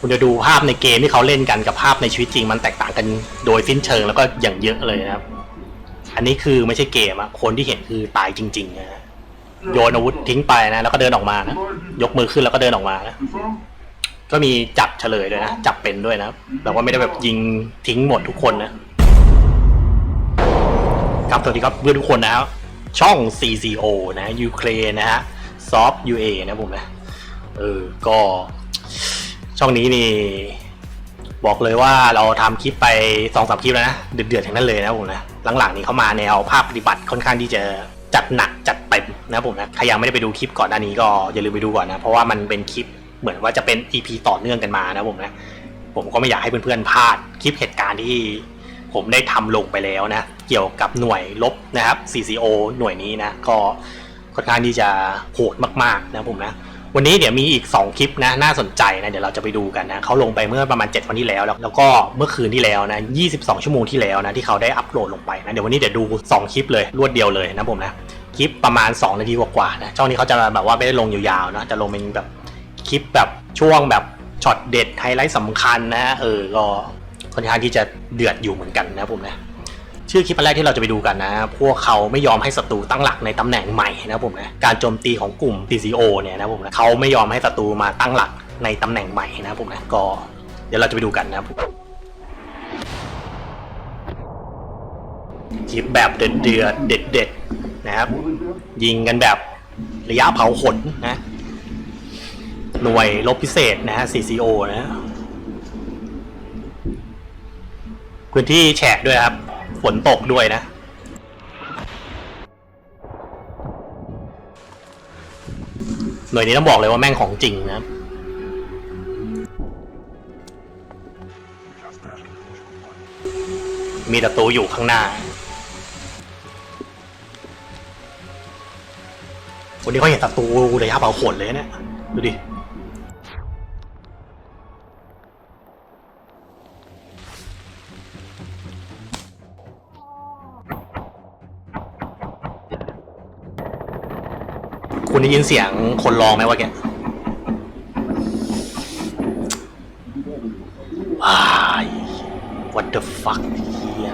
คุณจะดูภาพในเกมที่เขาเล่นกันกับภาพในชีวิตจริง มันแตกต่างกันโดยสิ้นเชิงแล้วก็อย่างเยอะเลยนะครับ อันนี้คือไม่ใช่เกมอะคนที่เห็นคือตายจริงๆนะโยนอาวุธทิ้งไปนะแล้วก็เดินออกมานะยกมือขึ้นแล้วก็เดินออกมานะก็มีจับเฉลยด้วยนะจับเป็นด้วยนะแต่ว่าไม่ได้แบบยิงทิ้งหมดทุกคนนะครับสวัสดีครับเพื่อนทุกคนนะครับช่อง CCO นะยูเครนนะฮะซอฟ UA นะผมนะเออก็ ช่องนี้นี่ บอกเลยว่าเราทำคลิปไปสองสามคลิปแล้วนะเดือดๆทั้งนั้นเลยนะผมนะหลังๆนี้เข้ามาแนวภาพปฏิบัติค่อนข้างที่จะจัดหนักจัดเต็มนะผมนะใครยังไม่ได้ไปดูคลิปก่อนหน้านี้ก็อย่าลืมไปดูก่อนนะเพราะว่ามันเป็นคลิปเหมือนว่าจะเป็น EP ต่อเนื่องกันมานะผมนะผมก็ไม่อยากให้เพื่อนๆพลาดคลิปเหตุการณ์ที่ผมได้ทำลงไปแล้วนะ เกี่ยวกับหน่วยลบนะครับ CCO หน่วยนี้นะ ก็ค่อนข้างที่จะโหดมากๆนะผมนะ วันนี้เดี๋ยวมีอีก 2 คลิปนะน่าสนใจนะเดี๋ยวเราจะไปดูกันนะเขาลงไปเมื่อประมาณ 7 วันที่แล้วแล้ว แล้วก็เมื่อคืนที่แล้วนะ 22 ชั่วโมงที่แล้วนะที่เขาได้อัปโหลดลงไปนะเดี๋ยววันนี้เดี๋ยวดู 2 คลิปเลยรวดเดียวเลยนะผมนะคลิปประมาณ 2 นาทีกว่าๆนะช่องนี้เขาจะแบบว่าไม่ได้ลงยาวๆนะจะลงเป็นแบบคลิปแบบช่วงแบบช็อตเด็ดไฮไลท์สำคัญนะเออก็ค่อนข้างที่จะเดือดอยู่เหมือนกันนะผมนะ ชื่อคลิปแรกที่เราจะไปดูกันนะ พวกเขาไม่ยอมให้ศัตรูตั้งหลักในตำแหน่งใหม่นะผมนะ การโจมตีของกลุ่ม TCO เนี่ยนะผมนะเขาไม่ยอมให้ศัตรูมาตั้งหลักในตำแหน่งใหม่นะผมนะ ก็เดี๋ยวเราจะไปดูกันนะคลิปแบบเดือดเดือดเด็ดเด็ดนะครับ ยิงกันแบบระยะเผาขนนะ หน่วยลบพิเศษนะฮะ CCO นะพื้นที่แฉะด้วยครับ ฝนตกด้วยนะ หน่วยนี้ต้องบอกเลยว่าแม่งของจริงนะมีศัตรูอยู่ข้างหน้า วันนี้เขาเห็นศัตรูระยะเผาขนเลยเนี่ยดูดิ คุณได้ยินเสียงคนร้องไหมวะแกว้าย what the fuck เฮีย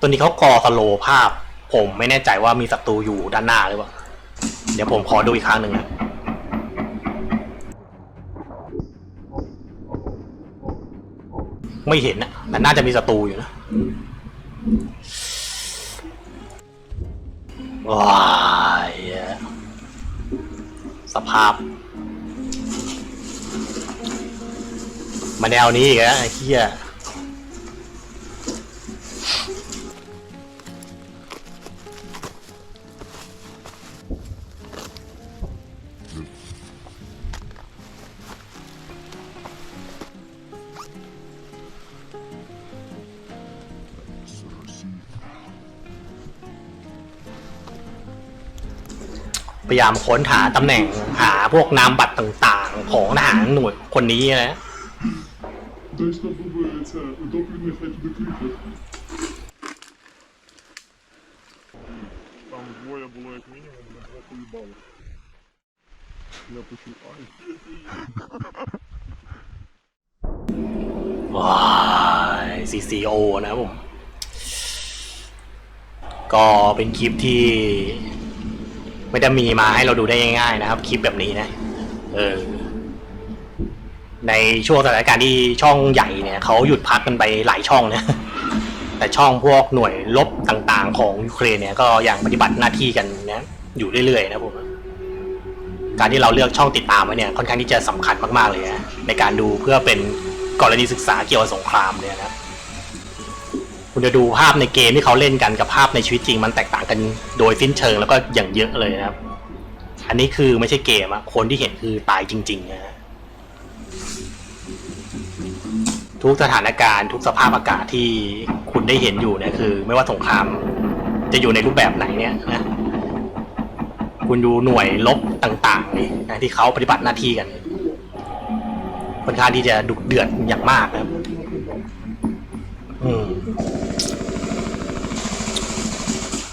ตัวนี้เขากอสโลภาพ ผมไม่แน่ใจว่ามีศัตรูอยู่ด้านหน้าหรือเปล่า เดี๋ยวผมขอดูอีกครั้งหนึ่งนะไม่เห็นนะแต่น่าจะมีศัตรูอยู่นะว้ายสภาพ มาแนวนี้อีกแล้วไอ้เหี้ย พยายามค้นหาตำแหน่งหาพวกนามบัตรต่างๆ ของทหารหน่วยคนนี้นะว้าย CCO นะผม ก็เป็นคลิปที่ ไม่ได้มีมาให้เราดูได้ง่ายๆนะครับ คลิปแบบนี้นะ เออ ในช่วงสถานการณ์ที่ช่องใหญ่เนี่ยเขาหยุดพักกันไปหลายช่องนะแต่ช่องพวกหน่วยลบต่างๆ ของยูเครนเนี่ยก็ยังปฏิบัติหน้าที่กันนะอยู่เรื่อยๆนะผมการที่เราเลือกช่องติดตามไว้เนี่ยค่อนข้างที่จะสำคัญมากๆเลยนะในการดูเพื่อเป็นกรณีศึกษาเกี่ยวกับสงครามเนี่ยนะ คุณจะดูภาพในเกมที่เขาเล่นกันกับภาพในชีวิตจริง มันแตกต่างกันโดยสิ้นเชิงแล้วก็อย่างเยอะเลยนะครับ อันนี้คือไม่ใช่เกมอะคนที่เห็นคือตายจริงๆนะทุกสถานการณ์ทุกสภาพอากาศที่คุณได้เห็นอยู่เนี่ยคือ ไม่ว่าสงครามจะอยู่ในรูปแบบไหนเนี่ยนะคุณดูหน่วยลบต่างๆนี่นะที่เขาปฏิบัติหน้าที่กันค่อนข้างที่จะดุเดือดอย่างมากนะครับ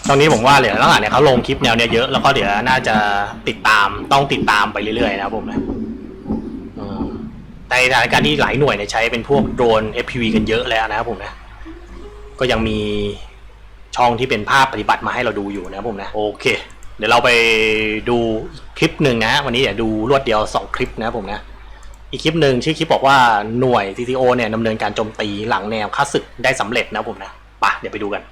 ตอนนี้ผมว่าเดี๋ยวหลังๆเนี่ยเขาลงคลิปแนวเนี้ยเยอะแล้วก็เดี๋ยวน่าจะติดตามต้องติดตามไปเรื่อยๆนะครับผมนะแต่ในสถานการณ์ที่หลายหน่วยเนี่ยใช้เป็นพวกโดรน FPV กันเยอะแล้วนะครับผมนะ ก็ยังมีช่องที่เป็นภาพปฏิบัติมาให้เราดูอยู่นะครับผมนะโอเค เดี๋ยวเราไปดูคลิปหนึ่งนะ วันนี้เดี๋ยวดูรวดเดียว 2 คลิปนะครับผมนะ อีกคลิปหนึ่งชื่อคลิปบอกว่าหน่วย TTO เนี่ยดำเนินการโจมตีหลังแนวค่าศึกได้สำเร็จนะผมนะปะเดี๋ยวไปดูกัน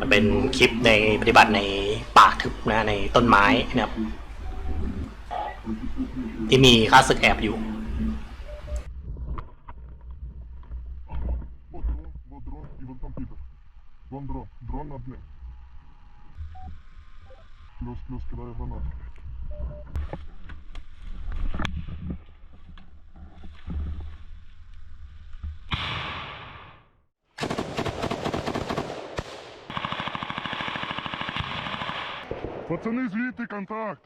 มันเป็นคลิปในปฏิบัติในป่าทึบนะในต้นไม้นะครับ ที่มีค่าศึกแอบอยู่ Вот дрон, вот дрон, и вон там Питер. Вон дрон, дрон над ним. Плюс, плюс, кидаю гранату. Пацани, звідти контакт!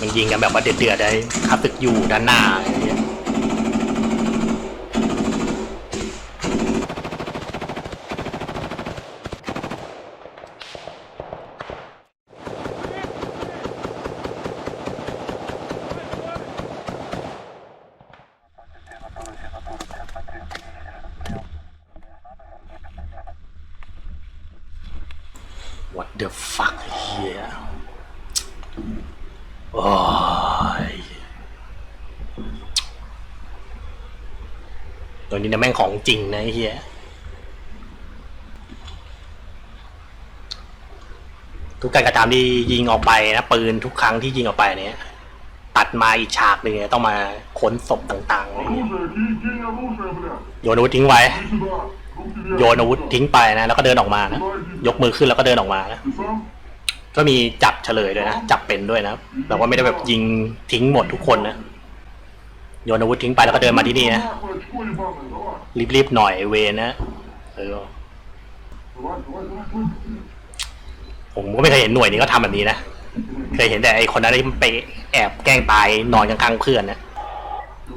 มันยิงกันแบบว่าเดือดๆเลยค่าศึกอยู่ด้านหน้าอะไรอย่างเงี้ย What the fuck เฮียโอ้ย ตัวนี้เนี่ยแม่งของจริงนะเฮียทุกการกระทำที่ยิงออกไปนะปืนทุกครั้งที่ยิงออกไปเนี่ย ตัดมาอีกฉากหนึ่งต้องมาค้นศพต่างๆโยนอาวุธทิ้งไว้ โยนอาวุธทิ้งไปนะแล้วก็เดินออกมานะยกมือขึ้นแล้วก็เดินออกมานะก็มีจับเฉลยด้วยนะจับเป็นด้วยนะแต่ว่าไม่ได้แบบยิงทิ้งหมดทุกคนนะ โยนอาวุธทิ้งไปแล้วก็เดินมาที่นี่นะรีบๆหน่อยเวนะเออผมก็ไม่เคยเห็นหน่วยนี้ก็ทำแบบนี้นะเคยเห็นแต่ไอคนนั้นที่มันไปแอบแกล้งตายนอนกลางๆเพื่อนนะ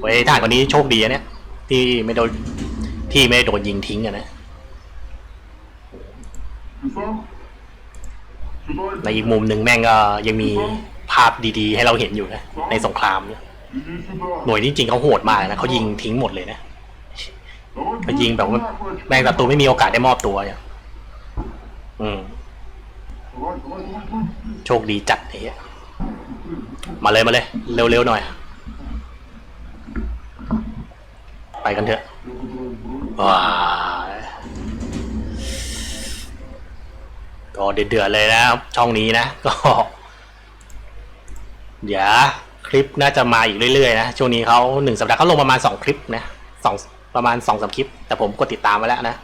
ไอ้ทหารคนนี้โชคดีนะเนี่ย ที่ไม่โดนที่ไม่โดนยิงทิ้งนะในอีกมุมหนึ่งแม่งก็ยังมีภาพดีๆ ให้เราเห็นอยู่นะในสงครามเนี่ย หน่วยจริงๆเขาโหดมากนะเขายิงทิ้งหมดเลยนะเายิงแบบว่าแมงศัตรูไม่มีโอกาสได้มอบตัวอย่ยอืมโชคดีจัดไอ้เหี้ยมาเลยมาเลย เร็วๆหน่อย ไปกันเถอะว้าก็เดือดๆเลยนะช่องนี้นะก็ เดี๋ยว คลิปน่าจะมาอีกเรื่อยๆนะช่วงนี้เขาหนึ่งสัปดาห์เขาลงประมาณสองคลิปนะสองประมาณสองสามคลิป แต่ผมกดติดตามไว้แล้วนะ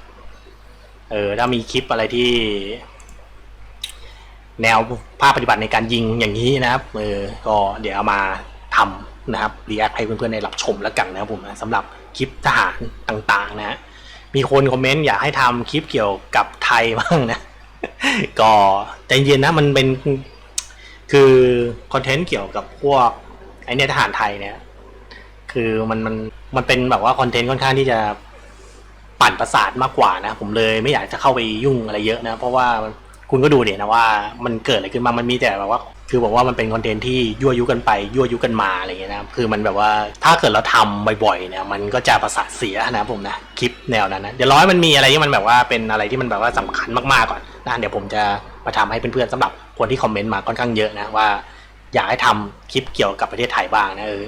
เออถ้ามีคลิปอะไรที่ แนวภาพปฏิบัติในการยิงอย่างนี้นะครับเออก็เดี๋ยวเอามาทำนะครับรีแอคให้เพื่อนๆได้รับชมแล้วกันนะครับผมนะสำหรับคลิปทหารต่างๆ นะฮะมีคนคอมเมนต์อยากให้ทำคลิปเกี่ยวกับไทยบ้างนะ ก็ใจเย็นนะมันเป็นคือคอนเทนต์เกี่ยวกับพวก ไอเนี่ยทหารไทยเนี่ย คือมันมันมันเป็นแบบว่าคอนเทนต์ค่อนข้างที่จะปั่นประสาทมากกว่านะ ผมเลยไม่อยากจะเข้าไปยุ่งอะไรเยอะนะ เพราะว่าคุณก็ดูเดี๋ยนะว่ามันเกิดอะไรขึ้นมา มันมีแต่แบบว่า คือบอกว่ามันเป็นคอนเทนต์ที่ยั่วยุกันไปยั่วยุกันมาอะไรเงี้ยนะ คือมันแบบว่าถ้าเกิดเราทำบ่อยๆเนี่ย มันก็จะประสาทเสียนะผมนะคลิปแนวนั้นนะเดี๋ยวร้อยมันมีอะไรที่มันแบบว่าเป็นอะไรที่มันแบบว่าสำคัญมากๆก่อนนะเดี๋ยวผมจะมาทำให้เพื่อนๆสำหรับคนที่คอมเมนต์มาค่อนข้างเยอะนะว่า อยากให้ทำคลิปเกี่ยวกับประเทศไทยบ้างนะเออ